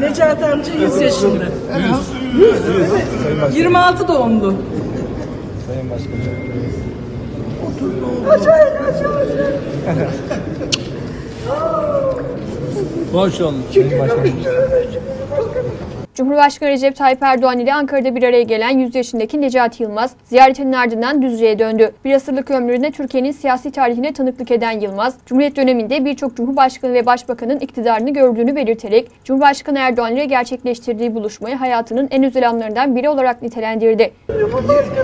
Necati amca 100 yaşında. 100. Evet. 26 doğumlu. Sayın Başkanım. Maşallah. Sayın Başkanım. Cumhurbaşkanı Recep Tayyip Erdoğan ile Ankara'da bir araya gelen 100 yaşındaki Necati Yılmaz, ziyaretinin ardından Düzce'ye döndü. Bir asırlık ömründe Türkiye'nin siyasi tarihine tanıklık eden Yılmaz, Cumhuriyet döneminde birçok Cumhurbaşkanı ve Başbakanın iktidarını gördüğünü belirterek, Cumhurbaşkanı Erdoğan ile gerçekleştirdiği buluşmayı hayatının en özel anlarından biri olarak nitelendirdi.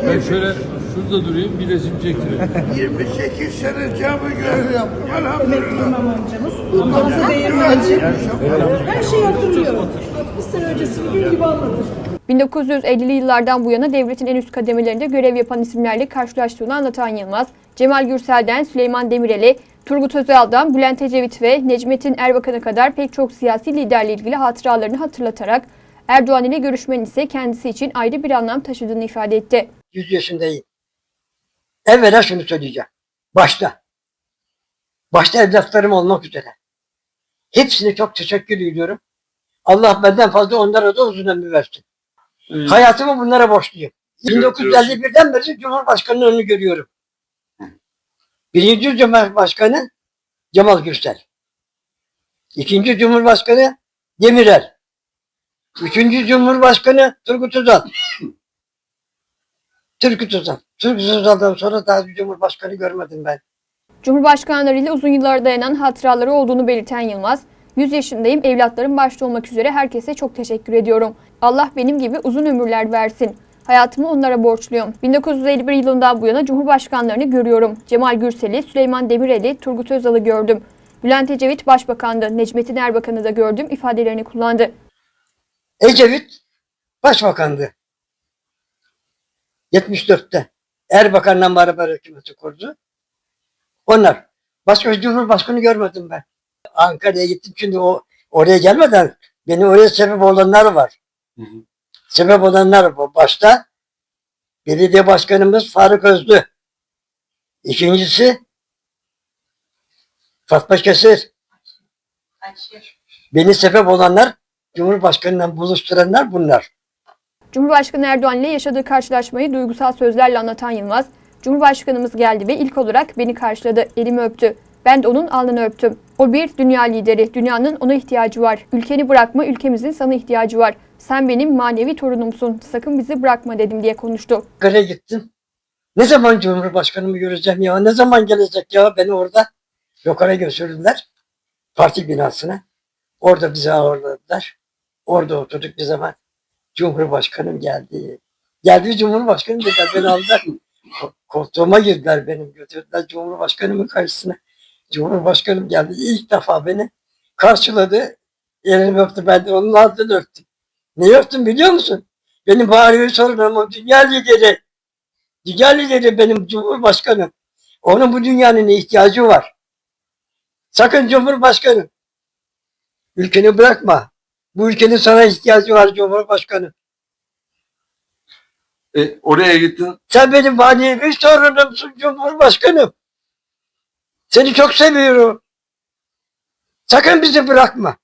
Ben şöyle şurada durayım bir resim çektireyim. 28 sene cami görevi yaptım. Elhamdülillah. İmam amcamız. Hamza Değirmenci. Her şeyi hatırlıyor. 60 sene öncesini gün gibi anlatır. 1950'li yıllardan bu yana devletin en üst kademelerinde görev yapan isimlerle karşılaştığını anlatan Yılmaz, Cemal Gürsel'den Süleyman Demirel'e, Turgut Özal'dan Bülent Ecevit ve Necmettin Erbakan'a kadar pek çok siyasi liderle ilgili hatıralarını hatırlatarak Erdoğan ile görüşmenin ise kendisi için ayrı bir anlam taşıdığını ifade etti. 100 yaşındayım. Evvela şunu söyleyeceğim. Başta. Başta evlatlarım olmak üzere. Hepsine çok teşekkür ediyorum. Allah benden fazla onlara da uzun ömür versin. Hayatımı bunlara borçluyum. 1951'den beri Cumhurbaşkanı'nın önünü görüyorum. Birinci Cumhurbaşkanı Cemal Gürsel. İkinci Cumhurbaşkanı Demirel. Üçüncü Cumhurbaşkanı Turgut Özal. Turgut Özal. Turgut Özal'dan sonra daha bir Cumhurbaşkanı görmedim ben. Cumhurbaşkanları ile uzun yıllara dayanan hatıraları olduğunu belirten Yılmaz, 100 yaşındayım, evlatlarım başta olmak üzere herkese çok teşekkür ediyorum. Allah benim gibi uzun ömürler versin. Hayatımı onlara borçluyum. 1951 yılından bu yana Cumhurbaşkanlarını görüyorum. Cemal Gürsel'i, Süleyman Demirel'i, Turgut Özal'ı gördüm. Bülent Ecevit Başbakan'dı, Necmettin Erbakan'ı da gördüm ifadelerini kullandı. Ecevit Başbakandı. 74'te. Erbakan'la beraber hükümeti kurdu. Onlar. Başka bir Cumhurbaşkanı görmedim ben. Ankara'ya gittim şimdi o oraya gelmeden beni oraya sebep olanlar var. Sebep olanlar var. Başta belediye başkanımız Faruk Özlü. İkincisi Fatma Kesir. Beni sebep olanlar Cumhurbaşkanıyla buluşturanlar bunlar. Cumhurbaşkanı Erdoğan ile yaşadığı karşılaşmayı duygusal sözlerle anlatan Yılmaz, Cumhurbaşkanımız geldi ve ilk olarak beni karşıladı, elimi öptü. Ben de onun alnını öptüm. O bir dünya lideri, dünyanın ona ihtiyacı var. Ülkeni bırakma, ülkemizin sana ihtiyacı var. Sen benim manevi torunumsun, sakın bizi bırakma dedim diye konuştu. Ankara'ya gittim. Ne zaman Cumhurbaşkanımı göreceğim ya? Ne zaman gelecek ya? Beni orada yukarı götürdüler. Parti binasına. Orada bizi ağırladılar. Orada oturduk bir zaman. Cumhurbaşkanım geldi. Geldi Cumhurbaşkanım dediler. Beni aldılar. Ko- Koltuğuma girdiler benim götürdüler Cumhurbaşkanımın karşısına. Cumhurbaşkanım geldi. İlk defa beni karşıladı. Elimi öptü. Ben de onun altını öptüm. Ne öptüm biliyor musun? Benim bari sorunum o dünya lideri. Dünya lideri benim Cumhurbaşkanım. Onun bu dünyanın ihtiyacı var. Sakın Cumhurbaşkanım. Ülkeni bırakma. Bu ülkenin sana ihtiyacı var Cumhurbaşkanı. E, oraya gittin. Sen benim manevi sorunumsun Cumhurbaşkanım. Seni çok seviyorum. Sakın bizi bırakma.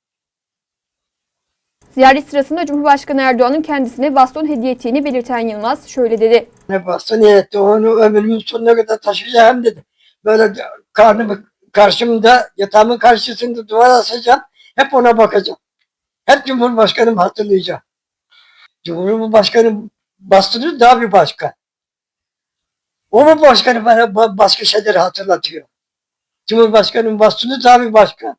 Ziyaret sırasında Cumhurbaşkanı Erdoğan'ın kendisine baston hediye ettiğini belirten Yılmaz şöyle dedi. Ne bastı ne etti onu ömrümün sonuna kadar taşıyacağım dedi. Böyle karnımı karşımda yatağımın karşısında duvar asacağım. Hep ona bakacağım. Hep Cumhurbaşkanım hatırlayacağım. Cumhurbaşkanım bastını daha bir başka. O mu başkanı bana ba- başka şeyleri hatırlatıyor. Cumhurbaşkanım bastını daha bir başka.